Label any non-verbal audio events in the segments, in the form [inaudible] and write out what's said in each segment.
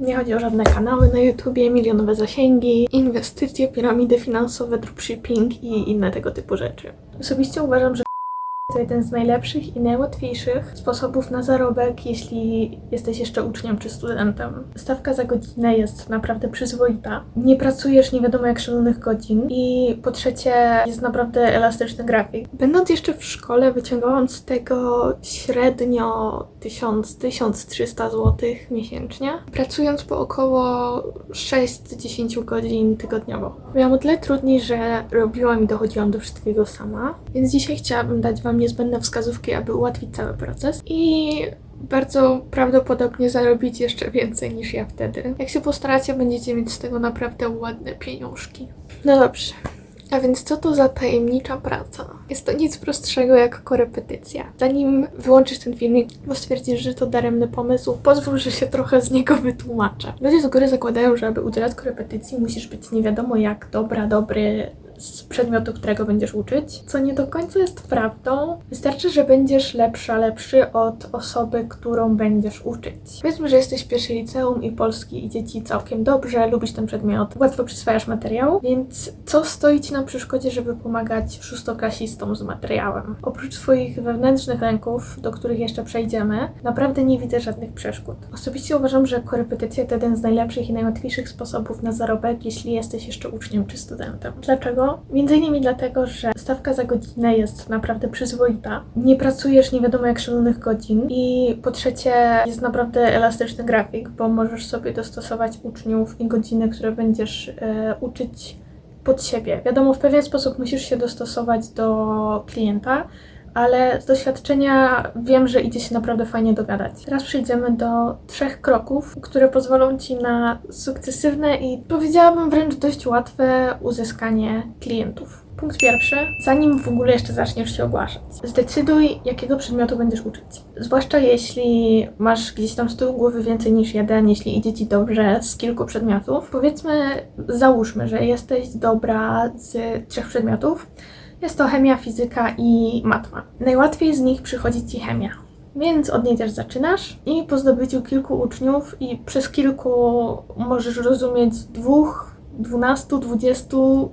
Nie chodzi o żadne kanały na YouTubie, milionowe zasięgi, inwestycje, piramidy finansowe, dropshipping i inne tego typu rzeczy. Osobiście uważam, że to jeden z najlepszych i najłatwiejszych sposobów na zarobek, jeśli jesteś jeszcze uczniem czy studentem. Stawka za godzinę jest naprawdę przyzwoita. Nie pracujesz nie wiadomo jak szalonych godzin i po trzecie jest naprawdę elastyczny grafik. Będąc jeszcze w szkole wyciągałam z tego średnio 1000-1300 zł miesięcznie, pracując po około 6-10 godzin tygodniowo. Miałam o tyle trudniej, że robiłam i dochodziłam do wszystkiego sama, więc dzisiaj chciałabym dać Wam niezbędne wskazówki, aby ułatwić cały proces i bardzo prawdopodobnie zarobić jeszcze więcej niż ja wtedy. Jak się postaracie, będziecie mieć z tego naprawdę ładne pieniążki. No dobrze. A więc co to za tajemnicza praca? Jest to nic prostszego jak korepetycja. Zanim wyłączysz ten filmik, bo stwierdzisz, że to daremny pomysł, pozwól, że się trochę z niego wytłumaczę. Ludzie z góry zakładają, że aby udzielać korepetycji, musisz być nie wiadomo jak dobra, dobry z przedmiotu, którego będziesz uczyć, co nie do końca jest prawdą. Wystarczy, że będziesz lepsza, lepszy od osoby, którą będziesz uczyć. Powiedzmy, że jesteś w pierwszej liceum i polski idzie ci całkiem dobrze, lubisz ten przedmiot, łatwo przyswajasz materiał, więc co stoi ci na przeszkodzie, żeby pomagać szóstoklasistom z materiałem? Oprócz swoich wewnętrznych lęków, do których jeszcze przejdziemy, naprawdę nie widzę żadnych przeszkód. Osobiście uważam, że korepetycja to jeden z najlepszych i najłatwiejszych sposobów na zarobek, jeśli jesteś jeszcze uczniem czy studentem. Dlaczego? Między innymi dlatego, że stawka za godzinę jest naprawdę przyzwoita. Nie pracujesz nie wiadomo jak szalonych godzin i po trzecie jest naprawdę elastyczny grafik, bo możesz sobie dostosować uczniów i godziny, które będziesz e, uczyć pod siebie. Wiadomo, w pewien sposób musisz się dostosować do klienta, ale z doświadczenia wiem, że idzie się naprawdę fajnie dogadać. Teraz przejdziemy do trzech kroków, które pozwolą Ci na sukcesywne i powiedziałabym wręcz dość łatwe uzyskanie klientów. Punkt pierwszy, zanim w ogóle jeszcze zaczniesz się ogłaszać. Zdecyduj, jakiego przedmiotu będziesz uczyć. Zwłaszcza jeśli masz gdzieś tam z tyłu głowy więcej niż jeden, jeśli idzie ci dobrze z kilku przedmiotów. Powiedzmy, załóżmy, że jesteś dobra z trzech przedmiotów. Jest to chemia, fizyka i matma. Najłatwiej z nich przychodzi ci chemia. Więc od niej też zaczynasz i po zdobyciu kilku uczniów i przez kilku możesz rozumieć dwóch, dwunastu, dwudziestu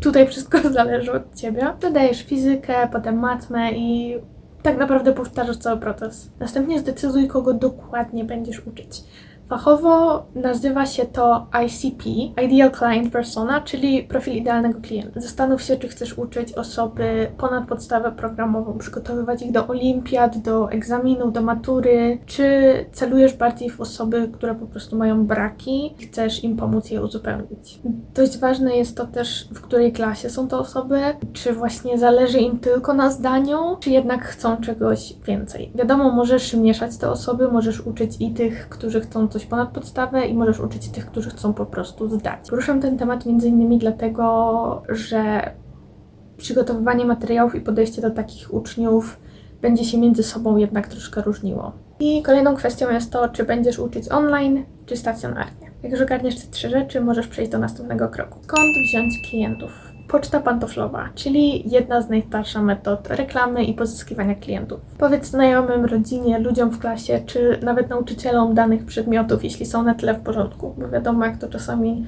Tutaj wszystko [laughs] zależy od ciebie. Dodajesz fizykę, potem matmę i tak naprawdę powtarzasz cały proces. Następnie zdecyduj, kogo dokładnie będziesz uczyć. Fachowo nazywa się to ICP, Ideal Client Persona, czyli profil idealnego klienta. Zastanów się, czy chcesz uczyć osoby ponad podstawę programową, przygotowywać ich do olimpiad, do egzaminów, do matury, czy celujesz bardziej w osoby, które po prostu mają braki i chcesz im pomóc je uzupełnić. Dość ważne jest to też, w której klasie są te osoby, czy właśnie zależy im tylko na zdaniu, czy jednak chcą czegoś więcej. Wiadomo, możesz mieszać te osoby, możesz uczyć i tych, którzy chcą coś ponad podstawę i możesz uczyć tych, którzy chcą po prostu zdać. Poruszam ten temat innymi dlatego, że przygotowywanie materiałów i podejście do takich uczniów będzie się między sobą jednak troszkę różniło. I kolejną kwestią jest to, czy będziesz uczyć online, czy stacjonarnie. Jak już ogarniesz te trzy rzeczy, możesz przejść do następnego kroku. Skąd wziąć klientów? Poczta pantoflowa, czyli jedna z najstarszych metod reklamy i pozyskiwania klientów. Powiedz znajomym, rodzinie, ludziom w klasie, czy nawet nauczycielom danych przedmiotów, jeśli są na tyle w porządku, bo wiadomo, jak to czasami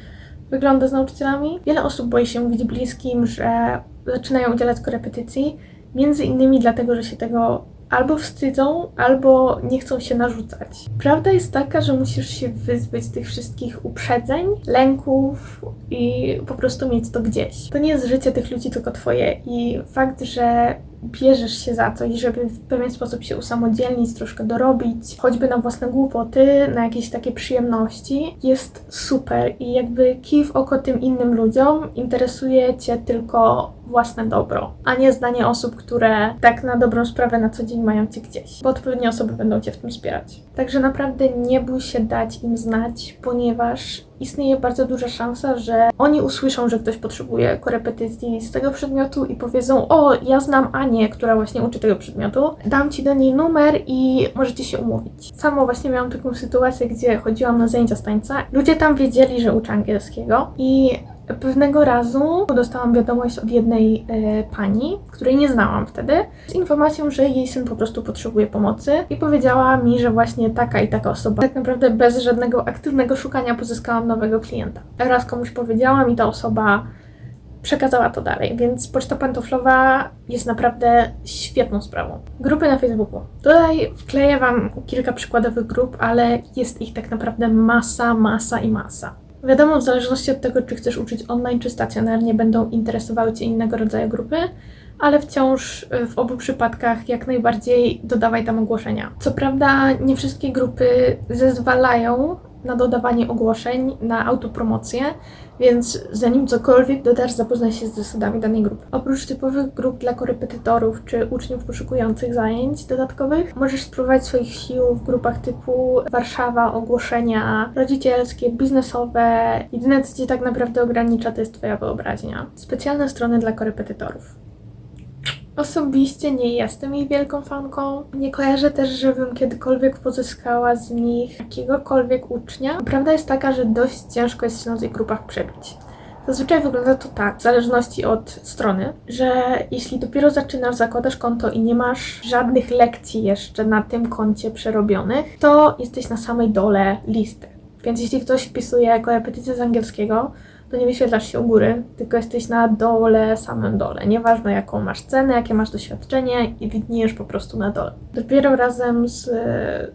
wygląda z nauczycielami. Wiele osób boi się mówić bliskim, że zaczynają udzielać korepetycji, między innymi dlatego, że się tego albo wstydzą, albo nie chcą się narzucać. Prawda jest taka, że musisz się wyzbyć tych wszystkich uprzedzeń, lęków i po prostu mieć to gdzieś. To nie jest życie tych ludzi, tylko twoje. I fakt, że bierzesz się za coś, żeby w pewien sposób się usamodzielnić, troszkę dorobić, choćby na własne głupoty, na jakieś takie przyjemności, jest super i jakby kij w oko tym innym ludziom interesuje Cię tylko własne dobro, a nie zdanie osób, które tak na dobrą sprawę na co dzień mają Cię gdzieś, bo odpowiednie osoby będą Cię w tym wspierać. Także naprawdę nie bój się dać im znać, ponieważ istnieje bardzo duża szansa, że oni usłyszą, że ktoś potrzebuje korepetycji z tego przedmiotu i powiedzą: O, ja znam Anię, która właśnie uczy tego przedmiotu, dam ci do niej numer i możecie się umówić. Samo właśnie miałam taką sytuację, gdzie chodziłam na zajęcia z tańca. Ludzie tam wiedzieli, że uczę angielskiego i Pewnego razu dostałam wiadomość od jednej e, pani, której nie znałam wtedy, z informacją, że jej syn po prostu potrzebuje pomocy i powiedziała mi, że właśnie taka i taka osoba, tak naprawdę bez żadnego aktywnego szukania pozyskałam nowego klienta. Raz komuś powiedziałam i ta osoba przekazała to dalej, więc poczta pantoflowa jest naprawdę świetną sprawą. Grupy na Facebooku. Tutaj wkleję Wam kilka przykładowych grup, ale jest ich tak naprawdę masa, masa i masa. Wiadomo, w zależności od tego, czy chcesz uczyć online, czy stacjonarnie, będą interesowały Cię innego rodzaju grupy, ale wciąż y, w obu przypadkach jak najbardziej dodawaj tam ogłoszenia. Co prawda, nie wszystkie grupy zezwalają na dodawanie ogłoszeń, na autopromocję, więc zanim cokolwiek dodasz, zapoznaj się z zasadami danej grupy. Oprócz typowych grup dla korepetytorów czy uczniów poszukujących zajęć dodatkowych, możesz spróbować swoich sił w grupach typu Warszawa, ogłoszenia rodzicielskie, biznesowe. Jedyne, co Cię tak naprawdę ogranicza, to jest Twoja wyobraźnia. Specjalne strony dla korepetytorów. Osobiście nie jestem jej wielką fanką. Nie kojarzę też, żebym kiedykolwiek pozyskała z nich jakiegokolwiek ucznia. Prawda jest taka, że dość ciężko jest się na tych grupach przebić. Zazwyczaj wygląda to tak, w zależności od strony, że jeśli dopiero zaczynasz, zakładasz konto i nie masz żadnych lekcji jeszcze na tym koncie przerobionych, to jesteś na samej dole listy. Więc jeśli ktoś wpisuje korepetycję z angielskiego, to nie wyświetlasz się u góry, tylko jesteś na dole, samym dole. Nieważne jaką masz cenę, jakie masz doświadczenie i widniejesz po prostu na dole. Dopiero razem z,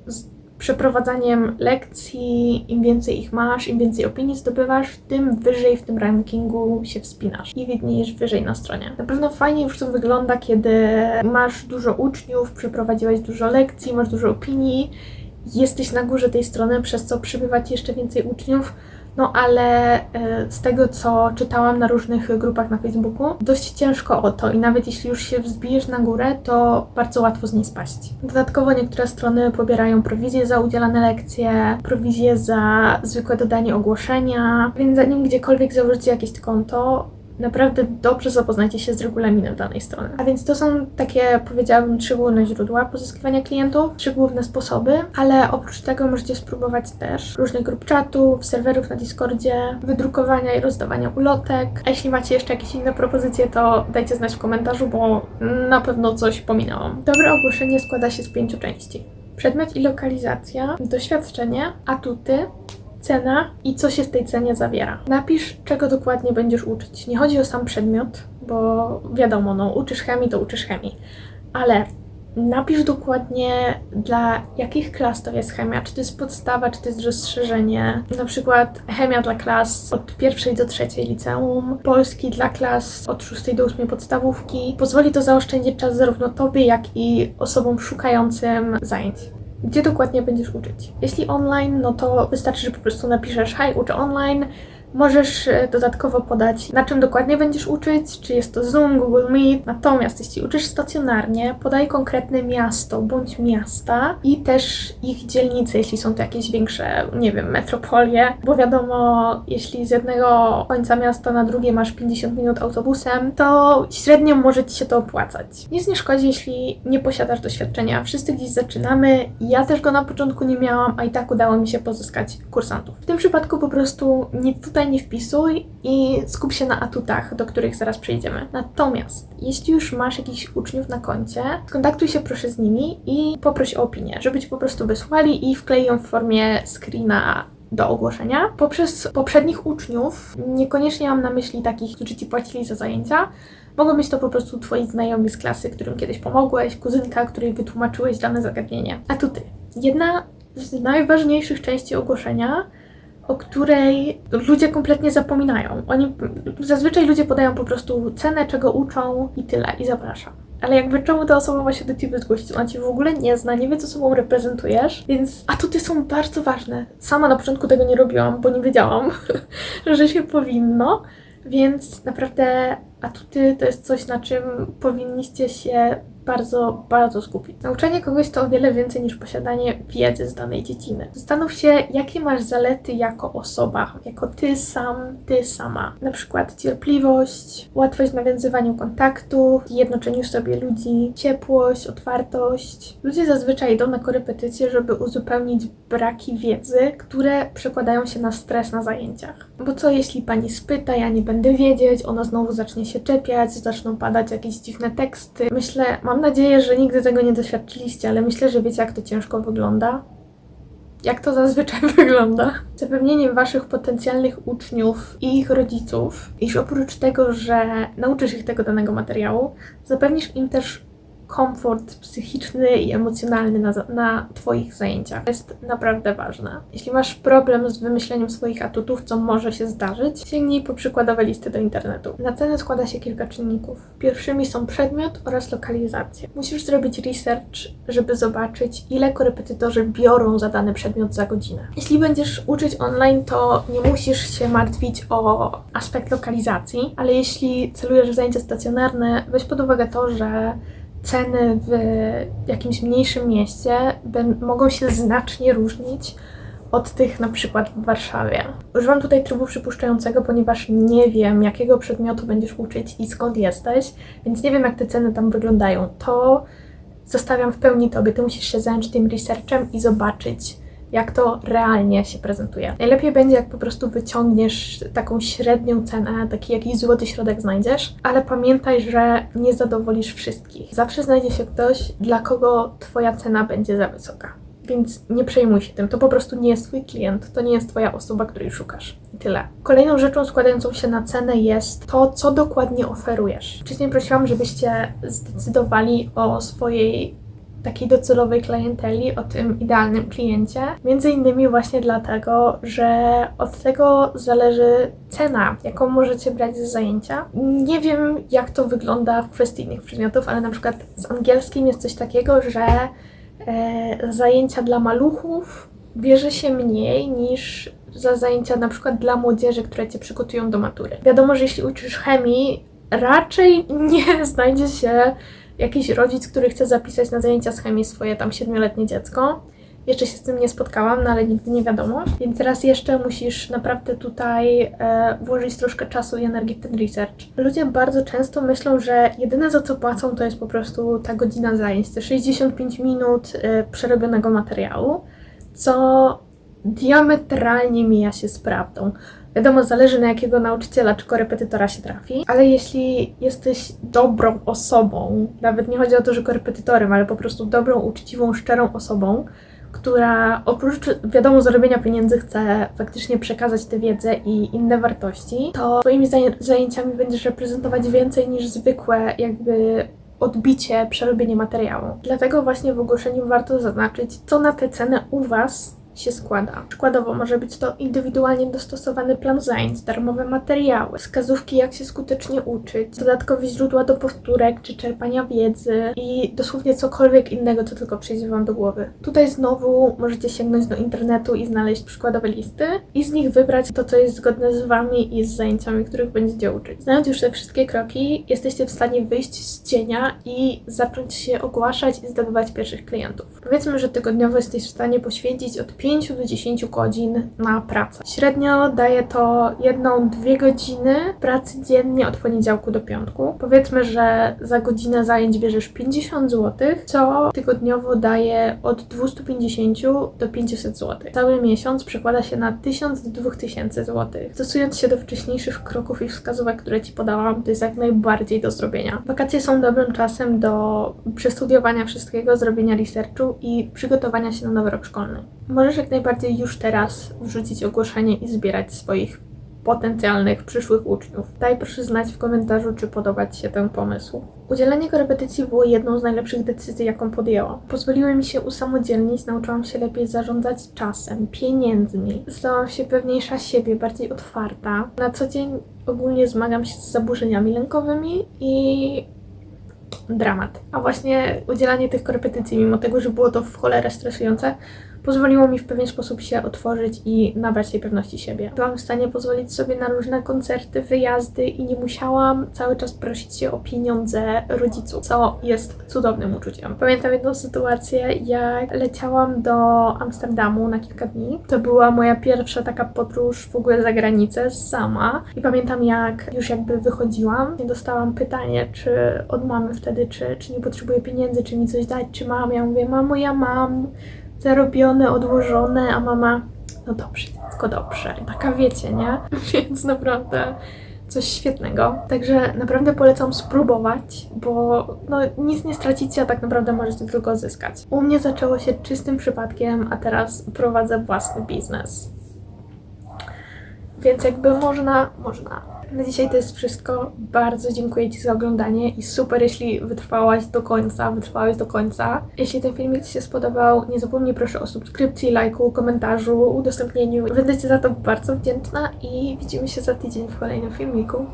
z przeprowadzaniem lekcji, im więcej ich masz, im więcej opinii zdobywasz, tym wyżej w tym rankingu się wspinasz i widniejesz wyżej na stronie. Na pewno fajnie już to wygląda, kiedy masz dużo uczniów, przeprowadziłeś dużo lekcji, masz dużo opinii, jesteś na górze tej strony, przez co przybywa ci jeszcze więcej uczniów, no ale e, z tego, co czytałam na różnych grupach na Facebooku, dość ciężko o to i nawet jeśli już się wzbijesz na górę, to bardzo łatwo z niej spaść. Dodatkowo niektóre strony pobierają prowizję za udzielane lekcje, prowizję za zwykłe dodanie ogłoszenia, więc zanim gdziekolwiek założycie jakieś konto, naprawdę dobrze zapoznajcie się z regulaminem danej strony. A więc to są takie, powiedziałabym, trzy główne źródła pozyskiwania klientów, trzy główne sposoby, ale oprócz tego możecie spróbować też różnych grup czatów, serwerów na Discordzie, wydrukowania i rozdawania ulotek. A jeśli macie jeszcze jakieś inne propozycje, to dajcie znać w komentarzu, bo na pewno coś pominęłam. Dobre ogłoszenie składa się z pięciu części. Przedmiot i lokalizacja, doświadczenie, atuty, cena i co się w tej cenie zawiera. Napisz, czego dokładnie będziesz uczyć. Nie chodzi o sam przedmiot, bo wiadomo, no uczysz chemii, to uczysz chemii, ale napisz dokładnie dla jakich klas to jest chemia, czy to jest podstawa, czy to jest rozszerzenie. Na przykład chemia dla klas od pierwszej do trzeciej liceum, polski dla klas od szóstej do ósmej podstawówki. Pozwoli to zaoszczędzić czas zarówno tobie, jak i osobom szukającym zajęć gdzie dokładnie będziesz uczyć. Jeśli online, no to wystarczy, że po prostu napiszesz hej, uczę online, Możesz e, dodatkowo podać, na czym dokładnie będziesz uczyć, czy jest to Zoom, Google Meet. Natomiast jeśli uczysz stacjonarnie, podaj konkretne miasto bądź miasta i też ich dzielnice, jeśli są to jakieś większe, nie wiem, metropolie, bo wiadomo, jeśli z jednego końca miasta na drugie masz 50 minut autobusem, to średnio może Ci się to opłacać. Nic nie szkodzi, jeśli nie posiadasz doświadczenia. Wszyscy gdzieś zaczynamy, ja też go na początku nie miałam, a i tak udało mi się pozyskać kursantów. W tym przypadku po prostu nie tutaj tutaj nie wpisuj i skup się na atutach, do których zaraz przejdziemy. Natomiast jeśli już masz jakichś uczniów na koncie, skontaktuj się proszę z nimi i poproś o opinię, żeby ci po prostu wysłali i wklej ją w formie screena do ogłoszenia. Poprzez poprzednich uczniów, niekoniecznie mam na myśli takich, którzy ci płacili za zajęcia, mogą być to po prostu twoi znajomi z klasy, którym kiedyś pomogłeś, kuzynka, której wytłumaczyłeś dane zagadnienie. A tu ty. Jedna z najważniejszych części ogłoszenia o której ludzie kompletnie zapominają. Oni zazwyczaj ludzie podają po prostu cenę, czego uczą i tyle, i zapraszam. Ale jakby czemu ta osoba ma się do ciebie zgłosić? Ona cię w ogóle nie zna, nie wie, co sobą reprezentujesz, więc atuty są bardzo ważne. Sama na początku tego nie robiłam, bo nie wiedziałam, [laughs] że się powinno, więc naprawdę atuty to jest coś, na czym powinniście się bardzo, bardzo skupić. Nauczanie kogoś to o wiele więcej niż posiadanie wiedzy z danej dziedziny. Zastanów się, jakie masz zalety jako osoba, jako ty sam, ty sama. Na przykład cierpliwość, łatwość w nawiązywaniu kontaktu, jednoczeniu sobie ludzi, ciepłość, otwartość. Ludzie zazwyczaj idą na korepetycje, żeby uzupełnić braki wiedzy, które przekładają się na stres na zajęciach. Bo co jeśli pani spyta, ja nie będę wiedzieć, ona znowu zacznie się czepiać, zaczną padać jakieś dziwne teksty. Myślę, mam nadzieję, że nigdy tego nie doświadczyliście, ale myślę, że wiecie, jak to ciężko wygląda. Jak to zazwyczaj [laughs] wygląda? Zapewnienie waszych potencjalnych uczniów i ich rodziców, iż oprócz tego, że nauczysz ich tego danego materiału, zapewnisz im też komfort psychiczny i emocjonalny na, na Twoich zajęciach. Jest naprawdę ważne. Jeśli masz problem z wymyśleniem swoich atutów, co może się zdarzyć, sięgnij po przykładowe listy do internetu. Na cenę składa się kilka czynników. Pierwszymi są przedmiot oraz lokalizacja. Musisz zrobić research, żeby zobaczyć, ile korepetytorzy biorą za dany przedmiot za godzinę. Jeśli będziesz uczyć online, to nie musisz się martwić o aspekt lokalizacji, ale jeśli celujesz w zajęcia stacjonarne, weź pod uwagę to, że ceny w jakimś mniejszym mieście mogą się znacznie różnić od tych na przykład w Warszawie. Używam tutaj trybu przypuszczającego, ponieważ nie wiem, jakiego przedmiotu będziesz uczyć i skąd jesteś, więc nie wiem, jak te ceny tam wyglądają. To zostawiam w pełni tobie. Ty musisz się zająć tym researchem i zobaczyć, jak to realnie się prezentuje. Najlepiej będzie, jak po prostu wyciągniesz taką średnią cenę, taki jakiś złoty środek znajdziesz, ale pamiętaj, że nie zadowolisz wszystkich. Zawsze znajdzie się ktoś, dla kogo twoja cena będzie za wysoka. Więc nie przejmuj się tym, to po prostu nie jest twój klient, to nie jest twoja osoba, której szukasz. I tyle. Kolejną rzeczą składającą się na cenę jest to, co dokładnie oferujesz. Wcześniej prosiłam, żebyście zdecydowali o swojej takiej docelowej klienteli, o tym idealnym kliencie. Między innymi właśnie dlatego, że od tego zależy cena, jaką możecie brać za zajęcia. Nie wiem, jak to wygląda w kwestii innych przedmiotów, ale na przykład z angielskim jest coś takiego, że e, zajęcia dla maluchów bierze się mniej niż za zajęcia na przykład dla młodzieży, które cię przygotują do matury. Wiadomo, że jeśli uczysz chemii, raczej nie [laughs] znajdzie się jakiś rodzic, który chce zapisać na zajęcia z chemii swoje tam siedmioletnie dziecko. Jeszcze się z tym nie spotkałam, no ale nigdy nie wiadomo. Więc raz jeszcze musisz naprawdę tutaj e, włożyć troszkę czasu i energii w ten research. Ludzie bardzo często myślą, że jedyne za co płacą to jest po prostu ta godzina zajęć, te 65 minut e, przerobionego materiału, co diametralnie mija się z prawdą. Wiadomo, zależy na jakiego nauczyciela czy korepetytora się trafi, ale jeśli jesteś dobrą osobą, nawet nie chodzi o to, że korepetytorem, ale po prostu dobrą, uczciwą, szczerą osobą, która oprócz, wiadomo, zarobienia pieniędzy chce faktycznie przekazać tę wiedzę i inne wartości, to swoimi zaj- zajęciami będziesz reprezentować więcej niż zwykłe jakby odbicie, przerobienie materiału. Dlatego właśnie w ogłoszeniu warto zaznaczyć, co na tę cenę u Was się składa. Przykładowo może być to indywidualnie dostosowany plan zajęć, darmowe materiały, wskazówki jak się skutecznie uczyć, dodatkowe źródła do powtórek czy czerpania wiedzy i dosłownie cokolwiek innego, co tylko przyjdzie Wam do głowy. Tutaj znowu możecie sięgnąć do internetu i znaleźć przykładowe listy i z nich wybrać to, co jest zgodne z Wami i z zajęciami, których będziecie uczyć. Znając już te wszystkie kroki, jesteście w stanie wyjść z cienia i zacząć się ogłaszać i zdobywać pierwszych klientów. Powiedzmy, że tygodniowo jesteś w stanie poświęcić od 5 do 10 godzin na pracę. Średnio daje to jedną, dwie godziny pracy dziennie od poniedziałku do piątku. Powiedzmy, że za godzinę zajęć bierzesz 50 zł, co tygodniowo daje od 250 do 500 zł. Cały miesiąc przekłada się na 1000 do 2000 zł. Stosując się do wcześniejszych kroków i wskazówek, które Ci podałam, to jest jak najbardziej do zrobienia. Wakacje są dobrym czasem do przestudiowania wszystkiego, zrobienia researchu i przygotowania się na nowy rok szkolny. Możesz jak najbardziej już teraz wrzucić ogłoszenie i zbierać swoich potencjalnych przyszłych uczniów. Daj proszę znać w komentarzu, czy podoba Ci się ten pomysł. Udzielenie korepetycji było jedną z najlepszych decyzji, jaką podjęłam. Pozwoliły mi się usamodzielnić, nauczyłam się lepiej zarządzać czasem, pieniędzmi. Stałam się pewniejsza siebie, bardziej otwarta. Na co dzień ogólnie zmagam się z zaburzeniami lękowymi i dramat. A właśnie udzielanie tych korepetycji, mimo tego, że było to w cholerę stresujące, pozwoliło mi w pewien sposób się otworzyć i nabrać tej pewności siebie. Byłam w stanie pozwolić sobie na różne koncerty, wyjazdy i nie musiałam cały czas prosić się o pieniądze rodziców, co jest cudownym uczuciem. Pamiętam jedną sytuację, jak leciałam do Amsterdamu na kilka dni. To była moja pierwsza taka podróż w ogóle za granicę sama i pamiętam jak już jakby wychodziłam dostałam pytanie, czy od mamy wtedy, czy, czy nie potrzebuję pieniędzy, czy mi coś dać, czy mam. Ja mówię, mamo, ja mam zarobione, odłożone, a mama, no dobrze, tylko dobrze. Taka wiecie, nie? [laughs] Więc naprawdę coś świetnego. Także naprawdę polecam spróbować, bo no, nic nie stracicie, a tak naprawdę możecie tylko zyskać. U mnie zaczęło się czystym przypadkiem, a teraz prowadzę własny biznes. Więc jakby można, można. Na dzisiaj to jest wszystko. Bardzo dziękuję Ci za oglądanie i super, jeśli wytrwałaś do końca, wytrwałeś do końca. Jeśli ten filmik Ci się spodobał, nie zapomnij proszę o subskrypcji, lajku, komentarzu, udostępnieniu. Będę Ci za to bardzo wdzięczna i widzimy się za tydzień w kolejnym filmiku.